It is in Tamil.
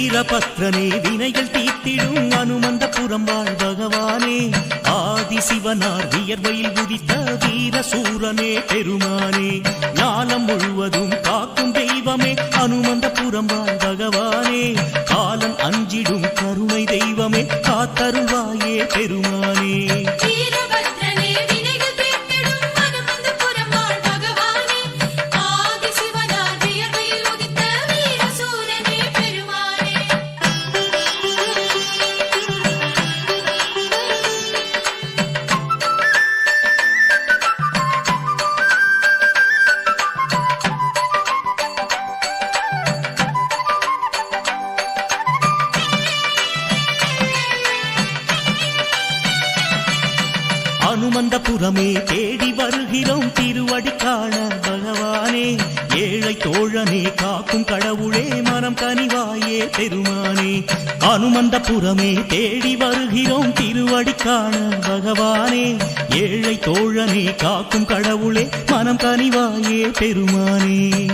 வீரபத்ரனே வினைகள் தீத்திடும் அனுமந்த புறம்பாள் பகவானே. ஆதிசிவனார் வியர்வையில் உதித்த வீர சூரனே பெருமானே. ஞானம் முழுவதும் காக்கும் தெய்வமே அனுமந்த புறம்பாள் பகவானே. காலம் அஞ்சிடும் கருணை தெய்வமே காத்தருள்வாயே பெருமானே. அனுமந்தபுரமே தேடி வருகிறோம் திருவடி காண. பகவானே ஏழை தோழனே காக்கும் கடவுளே மனம் கனிவாயே பெருமானே. அனுமந்தபுரமே தேடி வருகிறோம் திருவடி காண. பகவானே ஏழை தோழனே காக்கும் கடவுளே மனம் கனிவாயே பெருமானே.